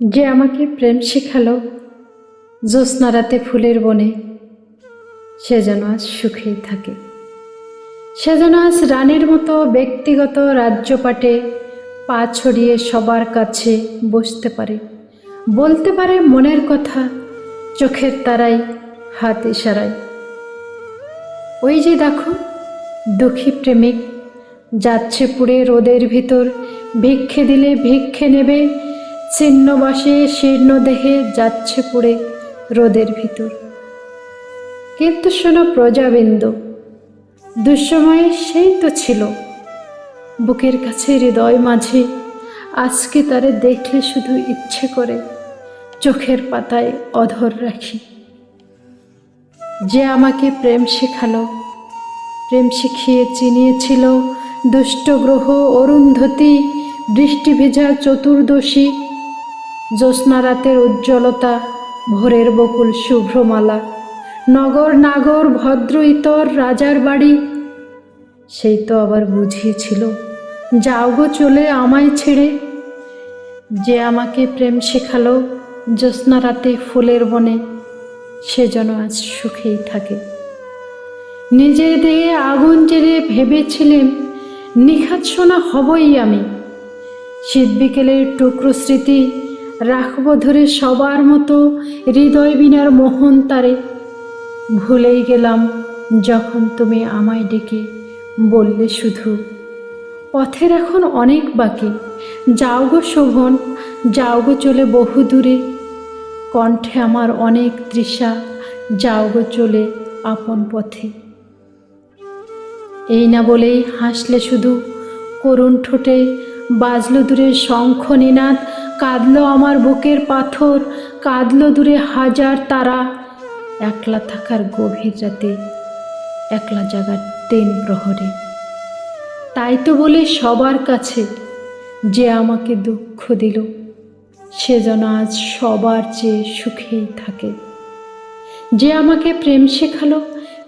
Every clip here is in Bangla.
যে আমাকে প্রেম শেখালো জ্যোৎস্না রাতে ফুলের বনে। সে যেন আজ সুখেই থাকে। সে যেন আজ রানীর মতো ব্যক্তিগত রাজ্যপাটে পা ছড়িয়ে সবার কাছে বসতে পারে। বলতে পারে মনের কথা, চোখের তারাই হাত ইশারায়। ওই যে দেখো, দুঃখী প্রেমিক, যাচ্ছে পুড়ে রোদের ভিতর, ভিক্ষে দিলে ভিক্ষে নেবে ছিন্নবাসে শীর্ণ দেহে যাচ্ছে পুড়ে রোদের ভিতর। কিন্তু শোনো প্রজাবিন্দু, দুঃসময়ে সেই তো ছিল। বুকের কাছে হৃদয় মাঝে আজকে তারে দেখলে শুধু ইচ্ছে করে চোখের পাতায় অধর রাখি। যে আমাকে প্রেম শেখালো, প্রেম শিখিয়ে চিনিয়েছিল দুষ্ট গ্রহ, অরুন্ধতী, বৃষ্টি ভেজা চতুর্দশী জ্যোৎস্না রাতের উজ্জ্বলতা, ভোরের বকুল শুভ্রমালা, নগর নাগর ভদ্র ইতর রাজার বাড়ি। সেই তো আবার বুঝিয়েছিল, যাও গো চলে আমায় ছেড়ে। যে আমাকে প্রেম শেখালো জ্যোৎস্না রাতে ফুলের বনে, সে যেন আজ সুখেই থাকে। নিজের দেহে আগুন জেরে ভেবেছিলেন নিখাত সোনা হবই আমি। শীত বিকেলের টুকরো স্মৃতি রাখব ধরে সবার মতো হৃদয় বিনার মোহন তারে। ভুলেই গেলাম যখন তুমি আমায় ডেকে বললে শুধু, পথের এখন অনেক বাকি। যাও গো শোভন, যাও গো চলে বহু দূরে। কণ্ঠে আমার অনেক তৃষা, যাও গো চলে আপন পথে। এই না বলেই হাসলে শুধু, করুণ ঠোঁটে বাজলো দূরে শঙ্খ নিনাদ কাঁদলো আমার বুকের পাথর, কাঁদলো দূরে হাজার তারা। একলা থাকার গভীর রাতে, একলা জাগার তিন প্রহরে। তাই তো বলে সবার কাছে যে আমাকে দুঃখ দিল, সে যেন আজ সবার চেয়ে সুখেই থাকে। যে আমাকে প্রেম শেখালো,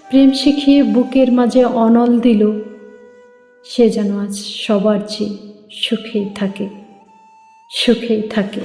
প্রেম শিখিয়ে বুকের মাঝে অনল দিল, সে যেন আজ সবার চেয়ে সুখেই থাকে। সুখেই থাকে।